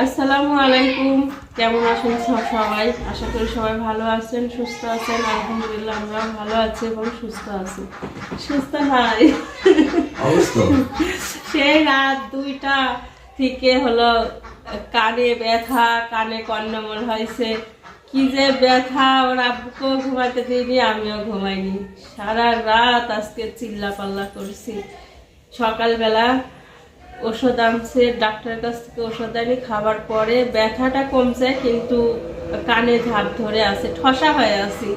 আসসালামু আলাইকুম। কেমন আছেন সব সবাই? আশা করি সবাই ভালো আছেন সুস্থ আছেন। আলহামদুলিল্লাহ আমরা ভালো আছি এবং সুস্থ আছি। সুস্থ অবস্থা? সেই রাত দুইটা থেকে হলো কানে ব্যথা কানে কন্নমল হয়েছে। কি যে ব্যথা ওর আব্বুকেও ঘুমাতে দিইনি আমিও ঘুমাইনি। সারা রাত আজকে চিল্লা পাল্লা করছি। সকালবেলা ওষুধ আনছে, ডাক্তারের কাছ থেকে ওষুধ আনি, খাবার পরে ব্যথাটা কমছে, কিন্তু কানে ঝাঁপ ধরে আছে, ঠসা হয়ে আছি।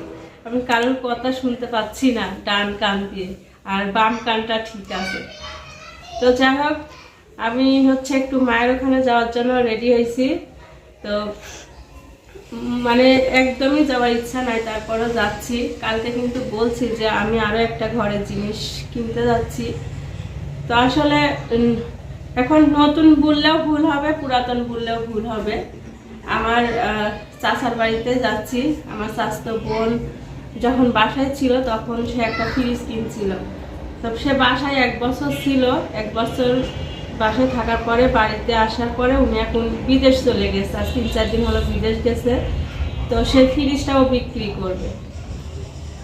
আমি কারোর কথা শুনতে পাচ্ছি না, ডান কান দিয়ে, আর বাম কানটা ঠিক আছে। তো যাই হোক, আমি হচ্ছে একটু মায়ের ওখানে যাওয়ার জন্য রেডি হয়েছি। তো মানে একদমই যাওয়ার ইচ্ছা নাই, তারপরও যাচ্ছি। কালকে কিন্তু বলছি যে আমি আরও একটা ঘরের জিনিস কিনতে যাচ্ছি। তো আসলে এখন নতুন বললেও ভুল হবে, পুরাতন বললেও ভুল হবে। আমার চাচার বাড়িতে যাচ্ছি। আমার স্বাস্থ্য বোন যখন বাসায় ছিল তখন সে একটা ফ্রিজ কিনছিল। তো সে বাসায় এক বছর ছিল। এক বছর বাসায় থাকার পরে, বাড়িতে আসার পরে উনি এখন বিদেশ চলে গেছে। আর তিন চার দিন হলো বিদেশ গেছে। তো সে ফ্রিজটাও বিক্রি করবে।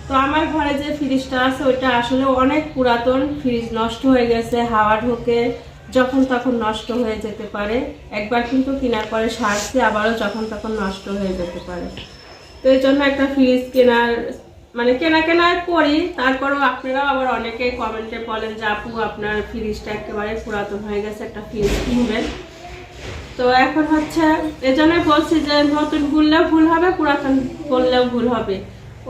তো আমার ঘরে যে ফ্রিজটা আছে, ওইটা আসলে অনেক পুরাতন। ফ্রিজ নষ্ট হয়ে গেছে, হাওয়া ঢোকে। যখন তখন নষ্ট হয়ে যেতে পারে। একবার কিন্তু কেনার পরে সারছি আবারও যখন তখন নষ্ট হয়ে যেতে পারে। তো এই জন্য একটা ফ্রিজ কেনার মানে কেনা কেনা করি তারপরেও আপনারাও আবার অনেকে কমেন্টে বলেন যে, আপু, আপনার ফ্রিজটা একেবারে পুরাতন হয়ে গেছে, একটা ফ্রিজ কিনবেন। তো এখন হচ্ছে, এই এজন্য বলছি যে, নতুন ভুললেও ভুল হবে, পুরাতন বললেও ভুল হবে।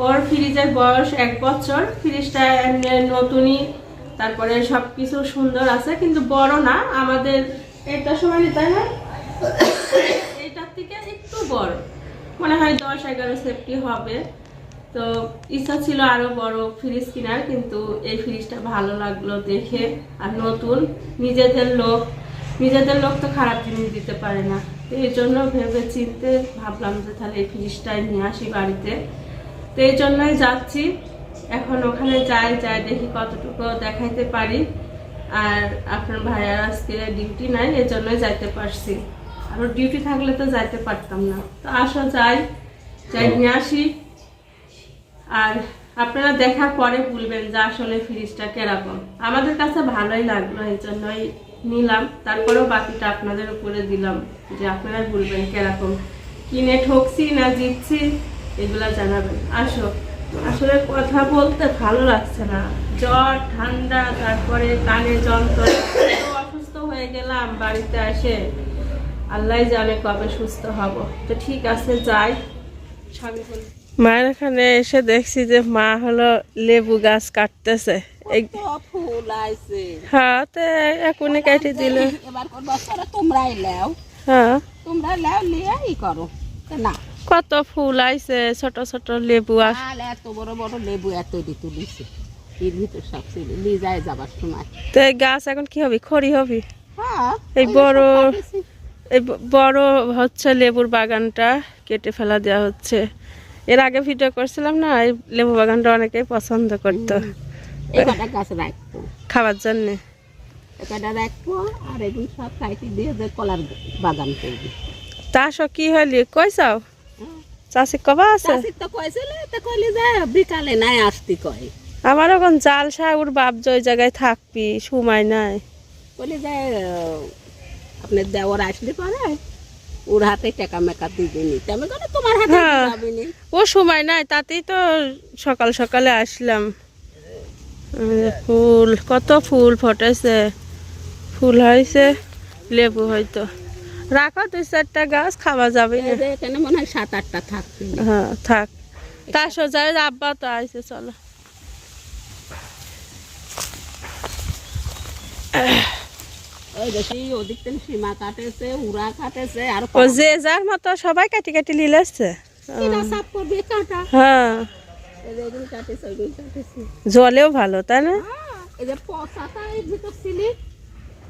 ওর ফ্রিজের বয়স এক বছর ফ্রিজটা নতুনই তারপরে সব কিছু সুন্দর আছে, কিন্তু বড় না, আমাদের এটা সময় তাই না? এইটার থেকে একটু বড়। মনে হয় দশ, এগারো সেফটি হবে। তো ইচ্ছা ছিল আরও বড় ফ্রিজ কেনার, কিন্তু এই ফ্রিজটা ভালো লাগল দেখে। আর নতুন, নিজেদের লোক নিজেদের লোক তো খারাপ জিনিস দিতে পারে না। তো এই জন্য ভেবে চিনতে ভাবলাম যে তাহলে এই ফ্রিজটাই নিয়ে আসি বাড়িতে। তো এই জন্যই যাচ্ছি। এখন ওখানে যাই যাই দেখি কতটুকু দেখাইতে পারি। আর আপনার ভাইয়ার আজকে ডিউটি নাই এর জন্যই যাইতে পারছি। আর ডিউটি থাকলে তো যাইতে পারতাম না। তো আসো যাই যাই নিয়ে আসি। আর আপনারা দেখার পরে বলবেন যে আসলে ফ্রিজটা কীরকম। আমাদের কাছে ভালোই লাগল এই জন্যই নিলাম। তারপরেও বাকিটা আপনাদের উপরে দিলাম যে আপনারা বলবেন কীরকম। কিনে ঠকছি না জিতছি এগুলা জানাবেন। আসো। আসলে কথা বলতে ভালো লাগছে না। জ্বর ঠান্ডা তারপরে কানে যন্ত্রণা অসুস্থ হয়ে গেলাম বাড়িতে এসে। আল্লাহ জানে কবে সুস্থ হব। তো ঠিক আছে যাই। স্বামী বলে মায়ের এখানে এসে দেখছি যে মা হলো লেবু গাছ কাটতেছে। এই ফুল আইছে। হ্যাঁ তো এখনই কেটে দিলে। এবার হ্যাঁ। তোমরা লিয়ে ই করো। না। কত ফুল আইছে ছোট ছোট লেবু আর এত বড় বড় লেবু এত দি তুলিছে। এর ভিতর সব ছিল। নিয়ে যায় যাবার সময়। তো এই গাছ এখন কি হবে? খড়ি হবে? হ্যাঁ এই বড় এই বড় হচ্ছে লেবুর বাগানটা কেটে ফেলা দেওয়া হচ্ছে। এর আগে ভিডিও করছিলাম না এই লেবু বাগানটা অনেকেই পছন্দ করতো। খাবার জন্য। আর এগুলো সব কাটি দিয়ে যে কলার বাগান করবি। তা সব কি হলি কইসাও চাষি কবা আছে? তো কয়েছিল তো কইলি যে বিকালে নাই আসতি কয় আমার এখন জাল সাগুর বাপ ওই জায়গায় থাকবি সময় নাই। বলি যে আপনার দেওয়ার আসলে পরে ওর হাতে টাকা মেকা দিবে নি। আমি বলি তোমার হাতে হ্যাঁ। নি? ও সময় নাই তাতেই তো সকাল সকালে আসলাম। ফুল কত ফুল ফটেছে ফুল হয়েছে লেবু হয়তো রাখো দুই চারটা গাছ খাওয়া যাবে। এখানে মনে হয় সাত আটটা থাকবে হ্যাঁ থাক। তা সোজা আব্বা তো আইসে চলো। থেকে ও যে যার মতো সবাই কাটি কাটি হ্যাঁ। জলেও ভালো তাই না? হ্যাঁ, এই যে পচাটা এর ভিতর ছিলি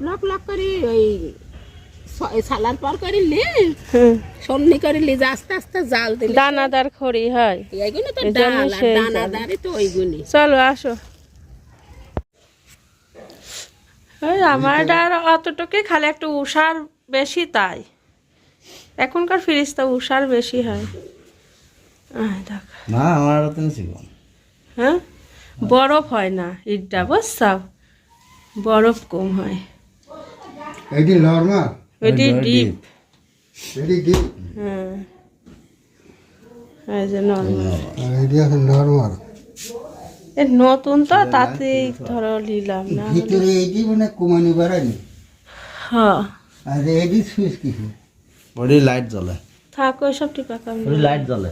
লক লক করে ওই সালার পর করে লি। সন্নি করে লি আস্তে আস্তে জাল দিলি দানাদার খড়ি হয়। এইগুলো তো এই ডাল আর সেই তো ওইগুলি। চলো আসো। ওই আমার আর অতটুকুই খালি একটু উষার বেশি তাই। এখনকার ফ্রিজ তো উষার বেশি হয়। আহ, দেখ। না আমার আরও তিন শিখুন হ্যাঁ? বরফ হয় না ইটটা বুঝছাও বরফ কম হয়। এটি নর্মাল এটি ডিপ এটি ডিপ হ্যাঁ এই যে আছে নর্মাল এ নতুন তো তাতেই ধরো নিলাম না ভিতরে এটি মানে কমানি বাড়ায়নি হ্যাঁ। আর এটি সুইচ কিছু। ওটি লাইট জ্বলে। থাক ওইসব টিপা কাম ওটি লাইট জ্বলে।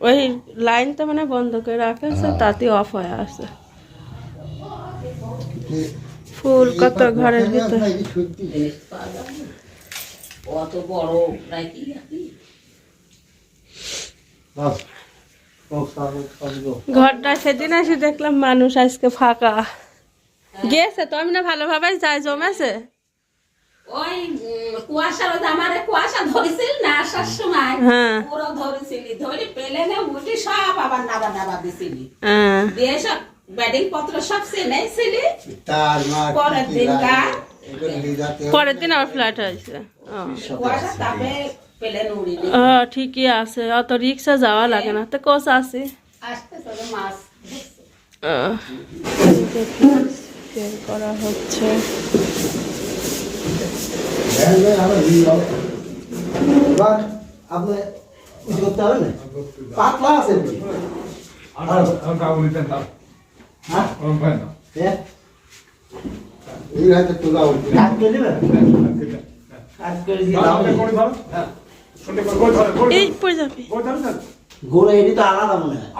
ওই লাইনটা মানে বন্ধ করে রাখেছে তাতে অফ হয়ে আছে ফুল কত ঘরের ভিতরে। অত বড় ঘরটা সেদিন এসে দেখলাম মানুষ আজকে ফাঁকা। গেছে তো আমি না ভালোভাবে যাই জমেছে? ওই আমার কুয়াশা ধরেছিল না আসার সময়? হ্যাঁ। পুরো ধরেছিলি। ধরে পেলে না উঠে সব আবার নাবা নাবা দিছিলি। হ্যাঁ। দিয়ে সব পত্র সব চেনেছিলি তার মার পরের দিন গা পরের দিন ফ্ল্যাট হয়েছে ও। ঠিকই আছে। অত রিক্সা যাওয়া লাগে না। তো কোচ আছে? করা হচ্ছে। আপনি কিছু করতে হবে না? পাতলা আছে বুঝি? হ্যাঁ? এ, এই হাতে তোলা উঠবে কাজ করে দিবেন কাজ করে দিয়ে দাও নি। এই পড়ে যাবে গোড়া এটি তো আলাদা মনে হয়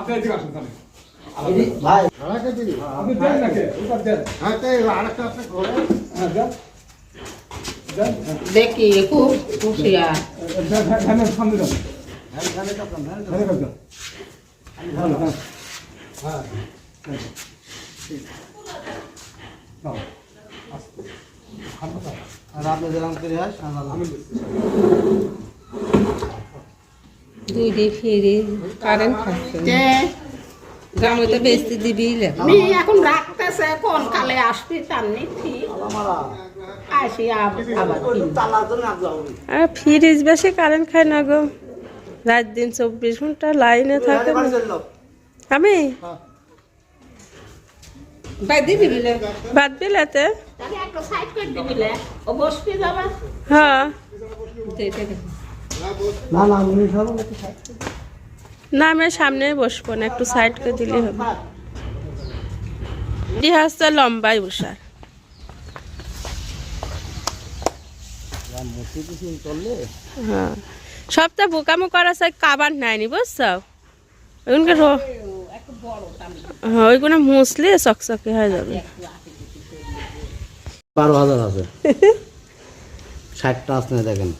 এটি ভাই ছাড়াকে দিবি হ্যাঁ তাই আরেকটা আছে করে দেখি খুব হুঁশিয়ার হ্যাঁ আর আপনি যেরকম করে হয় সাজালাম দুই ডি ফিরি কারেন্ট থাকছে গ্রামে তো বেশি দিবি আমি এখন রাখতেছে কোন কালে আসবি তার ঠিক আসি আবার ফ্রিজ বেশি কারেন্ট খায় না গো। রাত দিন চব্বিশ ঘণ্টা লাইনে থাকে আমি? বাই দিবি বিলে? বাদ বিলাতে তাহলে একটা সাইড করে দিবিলে ও বসবি যাবা। হ্যাঁ। না না উনি সব আমি সামনে বসবো না একটু সাইড করে দিলে হবে। ইতিহাসটা লম্বাই উষার হ্যাঁ। সবটা বোকামো করা চাই কাবার নাইনি বুঝছ? ওইগুলো রো- হ্যাঁ ওইগুলো মুসলে চকচকে হয়ে যাবে। বারো হাজার আছে। ষাটটা আসলে দেখেন।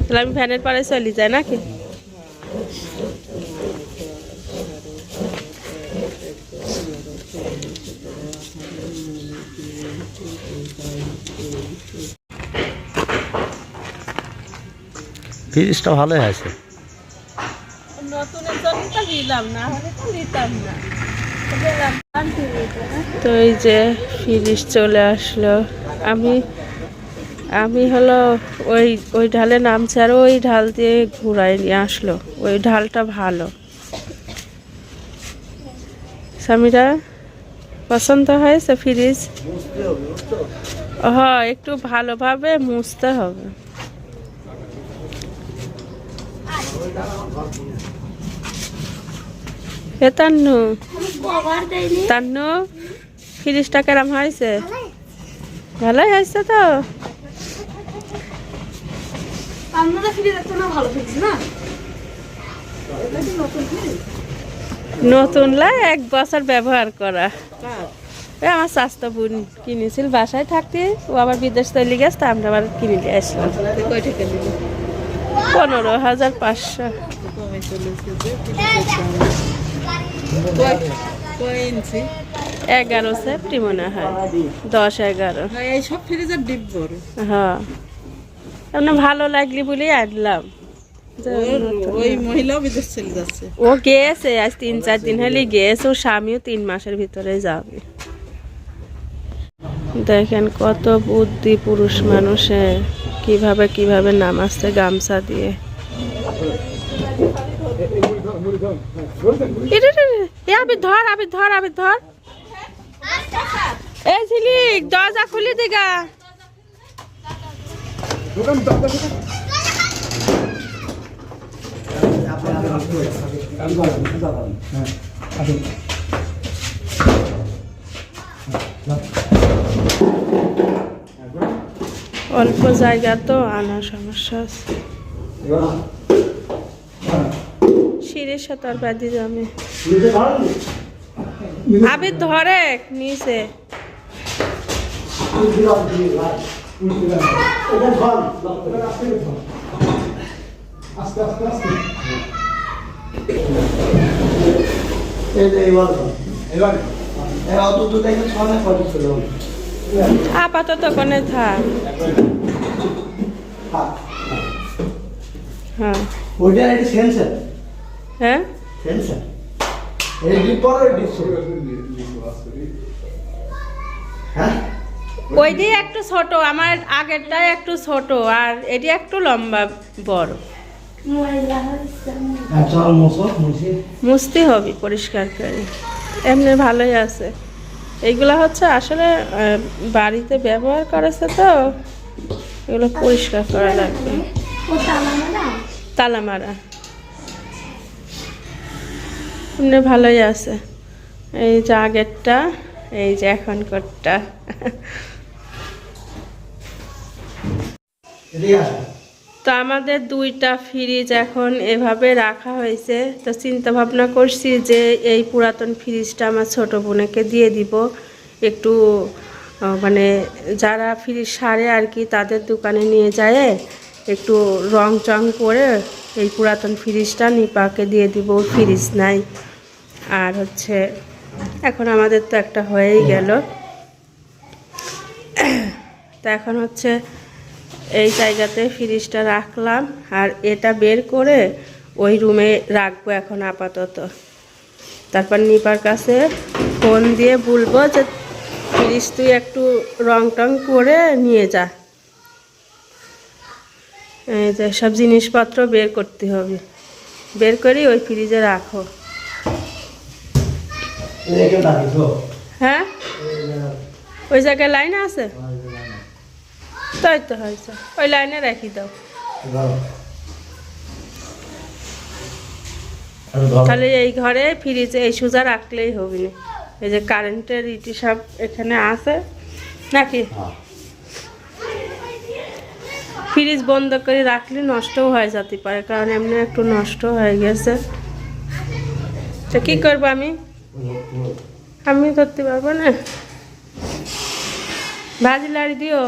তাহলে আমি ভ্যানের পাড়ে চলি যাই নাকি? ফ্রিজটা ভালোই আছে। নতুনের জন্য তো এই যে ফ্রিজ চলে আসলো। আমি আমি হলো ওই ওই ঢালে নামছে আর ওই ঢাল দিয়ে ঘুরাই নিয়ে আসলো। ওই ঢালটা ভালো। স্বামীরা পছন্দ হয়েছে ফ্রিজ হ্যাঁ একটু ভালোভাবে মুছতে হবে। এ তান্নু। তান্নু ফ্রিজটা কেরাম হয়েছে ভালোই হয়েছে তো। নতুন লাই এক বছর ব্যবহার করা। আমার স্বাস্থ্য বোন কিনেছিল, বাসায় থাকতে। ও আবার বিদেশ তৈরি গেছে আমরা আবার কিনে নিয়ে আসলাম। পনেরো হাজার পাঁচশো। এগারো সেফটি মনে হয়। দশ এগারো। হ্যাঁ এই সব ফ্রিজের ডিপ বড়। হ্যাঁ। ভালো লাগলি বলেই আনলাম। ওই মহিলাও বিদেশ চলে যাচ্ছে। ও গেছে আজ তিন চার দিন হলে গেছে। ওর স্বামীও তিন মাসের ভিতরে যাবে। দেখেন কত বুদ্ধি পুরুষ মানুষে কীভাবে কীভাবে নামাজছে গামছা দিয়ে। ধর ধর এই দরজা খুলি দিগা। অল্প জায়গা তো আনার সমস্যা আছে। সাথে আর বাদি পারেন আবি ধরে নিচে। আস্তে আস্তে আস্তে। আপাতত কোনে থাক। হ্যাঁ। ওইটা একটা সেন্সার হ্যাঁ। হ্যাঁ? ওই দিয়ে একটু ছোট আমার আগেরটাই একটু ছোট আর এটি একটু লম্বা বড়। হ্যাঁ মুছতে হবে পরিষ্কার করে। এমনি ভালোই আছে। এইগুলো হচ্ছে আসলে বাড়িতে ব্যবহার করেছে তো এগুলো পরিষ্কার করা লাগবে। তালা মারা। এমনি ভালোই আছে। এই যে আগেরটা, এই যে এদিকে আসো তো আমাদের দুইটা ফ্রিজ এখন এভাবে রাখা হয়েছে। তো চিন্তা ভাবনা করছি যে এই পুরাতন ফ্রিজটা আমার ছোট বোনকে দিয়ে দিব। একটু মানে যারা ফ্রিজ সারে আর কি, তাদের দোকানে নিয়ে যায়। একটু রং চং করে এই পুরাতন ফ্রিজটা নিপাকে দিয়ে দিব, ফ্রিজ নাই। আর হচ্ছে, এখন আমাদের তো একটা হয়েই গেল। তো এখন হচ্ছে, এই জায়গাতে ফ্রিজটা রাখলাম, আর এটা বের করে ওই রুমে রাখব এখন আপাতত। তারপর নিপার কাছে ফোন দিয়ে বলব যে, ফ্রিজ তুই একটু রং টং করে নিয়ে যা। যে সব জিনিসপত্র বের করতে হবে। বের করে ওই ফ্রিজে রাখো। হ্যাঁ? ওই জায়গায় লাইন আছে? তাই তো হয়েছে। ওই লাইনে রাখি দাও। তাহলে এই ঘরে ফ্রিজে এই সুজা রাখলেই হবে। না এই যে কারেন্টের ইটি সব এখানে আছে। নাকি? ফ্রিজ বন্ধ করে রাখলে নষ্টও হয়ে যেতে পারে, কারণ এমনি একটু নষ্ট হয়ে গেছে। তো কী করব আমি? আমি ধরতে পারব না? ভাজি লাড়ি দিও।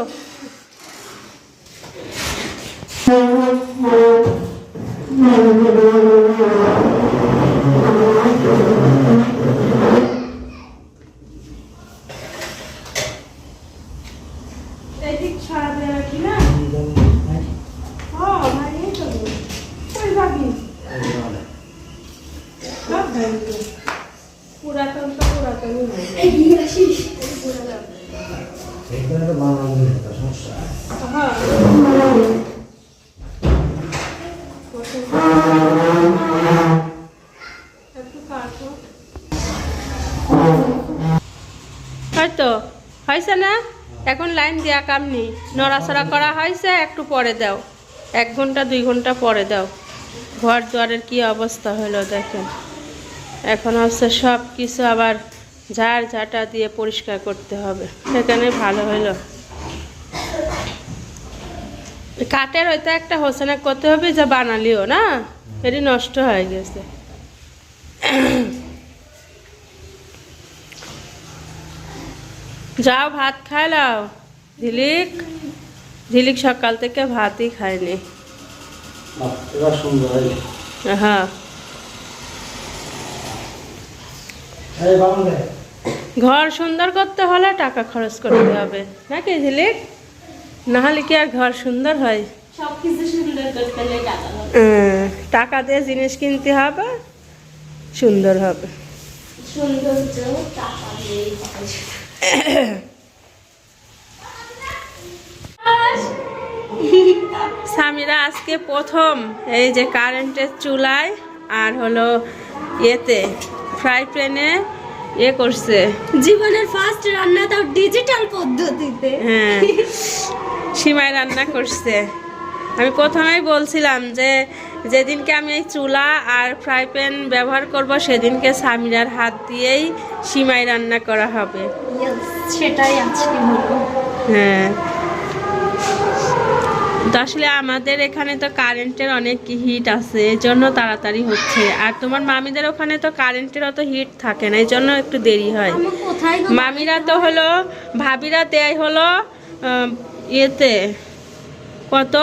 এদিক ছাড়াবে নাকি না ও আমার এই তো ওই ভাবি সব ভাবি পুরাতন তো পুরাতনই হয় এখানে তো বানানো একটা সমস্যা হ্যাঁ একটু কাটো হয়তো। হয়েছে না? এখন লাইন দেওয়া কাম নেই। নড়াচড়া করা হয়েছে, একটু পরে দাও। এক ঘণ্টা, দুই ঘণ্টা পরে দাও। ঘর দুয়ারের কি অবস্থা হলো দেখেন। এখন হচ্ছে সব কিছু আবার ঝাড় ঝাঁটা দিয়ে পরিষ্কার করতে হবে। সেখানে ভালো হলো। কাঠের হয়তো একটা হোসেনা করতে হবে যা বানালিও না? এটি নষ্ট হয়ে গেছে। যাও ভাত খাই লাও ঝিলিক ঝিলিক সকাল থেকে ভাতই খায়নি। হ্যাঁ ঘর সুন্দর করতে হলে টাকা খরচ করতে হবে। নাকি ঝিলিক? নাহলে কি আর ঘর সুন্দর হয়? টাকা দিয়ে জিনিস কিনতে হবে সুন্দর হবে। স্বামীরা আজকে প্রথম এই যে কারেন্টের চুলায় আর হলো এতে ফ্রাই প্যানে ইয়ে করছে। জীবনের ফার্স্ট রান্না তো ডিজিটাল পদ্ধতিতে। হ্যাঁ সীমায় রান্না করছে। আমি প্রথমেই বলছিলাম যে যেদিনকে আমি এই চুলা আর ফ্রাই প্যান ব্যবহার করব সেদিনকে স্বামীরার হাত দিয়েই সিমাই রান্না করা হবে। সেটাই আজকে হ্যাঁ। তো আসলে আমাদের এখানে তো কারেন্টের অনেক হিট আছে এই জন্য তাড়াতাড়ি হচ্ছে। আর তোমার মামিদের ওখানে তো কারেন্টের অত হিট থাকে না এই জন্য একটু দেরি হয়? মামিরা তো হলো ভাবিরা দেয় হলো ইয়েতে কত?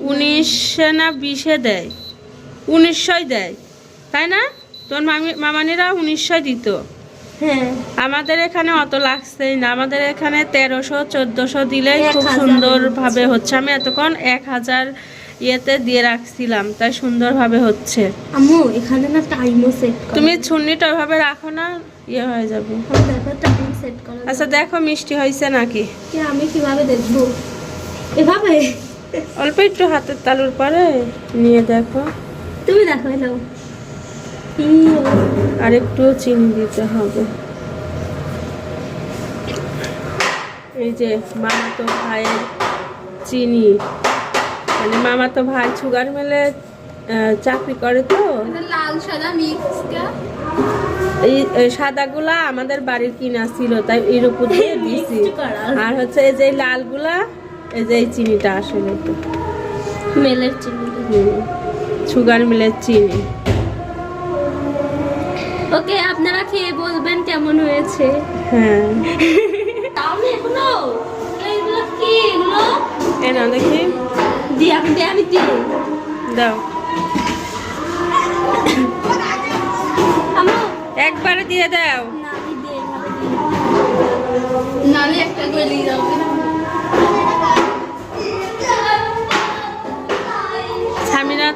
উনিশে না বিশে দেয়। উনিশশোই দেয়। তাই না? তোর মামি মামানিরা উনিশশোই দিত। হ্যাঁ। আমাদের এখানে অত লাগছেই না। আমাদের এখানে তেরোশো চোদ্দোশো দিলেই এক খুব সুন্দরভাবে হচ্ছে। আমি এতক্ষণ এক হাজার ইয়েতে দিয়ে রাখছিলাম তাই সুন্দরভাবে হচ্ছে। আম্মু এখানে না টাইমও সেট তুমি ছুন্নিটা ওইভাবে রাখো না ইয়ে হয়ে যাবে। টাইম সেট করা। আচ্ছা দেখো মিষ্টি হয়েছে নাকি? আমি কীভাবে দেখব? এভাবে? অল্প একটু হাতের তালুর পরে নিয়ে দেখো। তুমি দেখো এলাও আর একটু চিনি দিতে হবে। এই যে মামাতো ভাইয়ের চিনি। মানে মামাতো ভাই সুগার মেলে চাকরি করে তো। লাল সাদা মিক্সটা এই এই সাদাগুলা আমাদের বাড়ির কিনা ছিল তাই এর উপর দিয়ে দিছি। আর হচ্ছে এই যে লালগুলা এই যে এই চিনিটা আসলে মেলের চিনি সুগার মিলের চিনি। ওকে আপনারা খেয়ে বলবেন কেমন হয়েছে। হ্যাঁ। তাও এগুলো এগুলো কি এগুলো? এ না দেখি। দি আমি দে আমি দিই দাও। একবারে দিয়ে দাও। নালে একটা গলি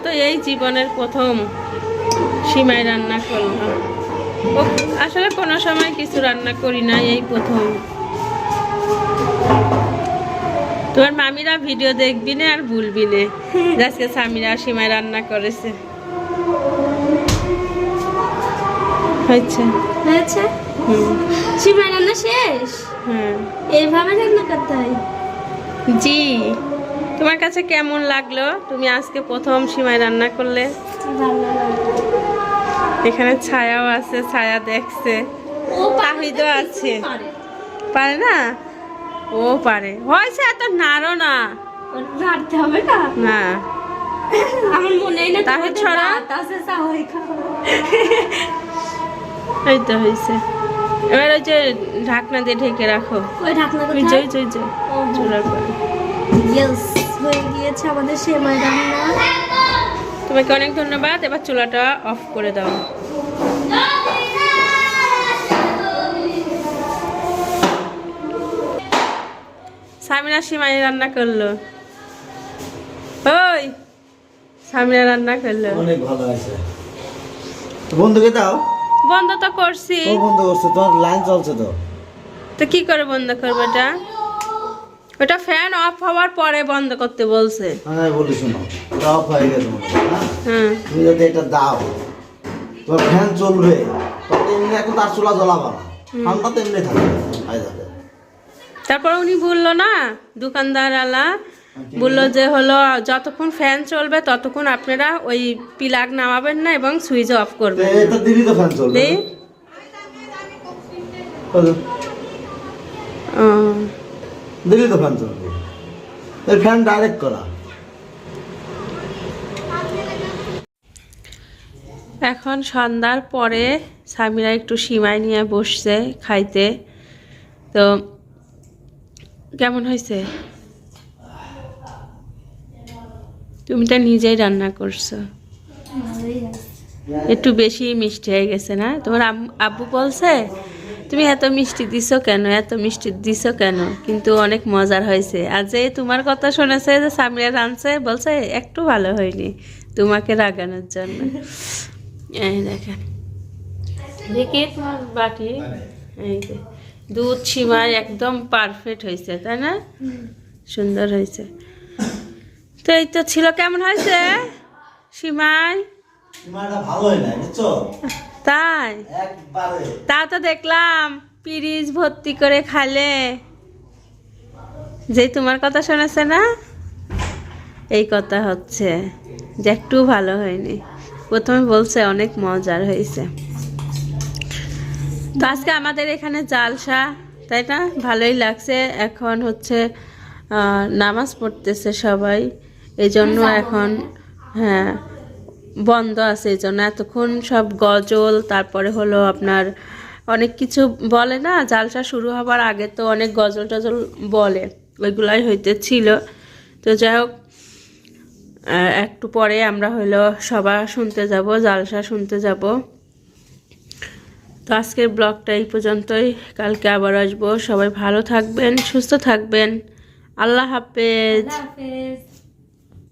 তো এই জীবনের প্রথম সীমায় রান্না করলাম। ও আসলে কোনো সময় কিছু রান্না করি না এই প্রথম। তোমার মামিরা ভিডিও দেখবি না আর ভুলবি না। আজকে স্বামীরা সীমায় রান্না করেছে। হয়েছে। হয়েছে? রান্না শেষ? হ্যাঁ। এইভাবে রান্না করতে হয়? জি। তোমার কাছে কেমন লাগল? তুমি আজকে প্রথম সীমায় রান্না করলে? এখানে ছায়াও আছে ছায়া দেখছে। ও আছে। পারে। না? ও পারে। হয়েছে এত নাড়ো না। রাখতে হবে না? না। আমার মনে না তাহিদ ছড়া। সাহই এই তো হয়েছে। এবার ওই যে ঢাকনা দিয়ে ঢেকে রাখো। ওই ঢাকনা চুলার পরে হয়ে গিয়েছে আমাদের সেমাই রান্না তোমাকে অনেক ধন্যবাদ। এবার চুলাটা অফ করে দাও। সামিরা সীমাই রান্না করল। ওই সামিরা রান্না করল। অনেক ভালো হয়েছে। তো বন্ধুকে দাও। বন্ধ তো করছি। ও বন্ধ করছে তোমার লাইন চলছে তো। তো কি করে বন্ধ করব এটা? ওটা ফ্যান অফ হওয়ার পরে বন্ধ করতে বলছে। আমি বলি শোনো ওটা অফ হয়ে গেছে হ্যাঁ হ্যাঁ? তুমি যদি এটা দাও তোমার ফ্যান চলবে তখন এমনি এখন তার চুলা জ্বলাবা না। ঠান্ডা তো এমনি থাকবে হয়ে যাবে। তারপর উনি বলল না দোকানদার আলা বলল যে হলো যতক্ষণ ফ্যান চলবে ততক্ষণ আপনারা ওই প্লাগ নামাবেন না এবং সুইচ অফ করবেন। এটা দিলি তো ফ্যান চলবে? ও, দিলি তো ফ্যান চলবে। এই ফ্যান ডাইরেক্ট করা। এখন সন্ধ্যার পরে স্বামীরা একটু সীমায় নিয়ে বসছে খাইতে। তো কেমন হয়েছে? তুমি তো নিজেই রান্না করছ। একটু বেশি মিষ্টি হয়ে গেছে না? তোমার আব্বু বলছে তুমি এত মিষ্টি দিছো কেন? এত মিষ্টি দিছো কেন? কিন্তু অনেক মজার হয়েছে। আর যে তোমার কথা শুনেছে যে সামিরা রাঁধছে বলছে, একটু ভালো হয়নি তোমাকে রাগানোর জন্য। এই দেখেন। দেখি তোমার বাটি। এই দুধ সীমায় একদম পারফেক্ট হয়েছে, তাই না? সুন্দর হয়েছে। তো এই তো ছিল। কেমন হয়েছে? সীমাটা ভালো হয় না তাই? একবারে। তা তো দেখলাম পিরিজ ভর্তি করে খালে। যে তোমার কথা শোনাছে না এই কথা হচ্ছে যে একটু ভালো হয়নি। প্রথমে বলছে অনেক মজার হয়েছে। তো আজকে আমাদের এখানে জালসা তাই না? ভালোই লাগছে। এখন হচ্ছে নামাজ পড়তেছে সবাই। এই জন্য এখন হ্যাঁ বন্ধ আছে এই জন্য। এতক্ষণ সব গজল, তারপরে হলো আপনার অনেক কিছু বলে না, জালসা শুরু হবার আগে তো অনেক গজল টজল বলে, ওইগুলাই হইতে ছিল। তো যাই হোক একটু পরে আমরা হইল সবার শুনতে যাব, জালসা শুনতে যাব। তো আজকের ব্লগটা এই পর্যন্তই, কালকে আবার আসব। সবাই ভালো থাকবেন, সুস্থ থাকবেন। আল্লাহ হাফেজ।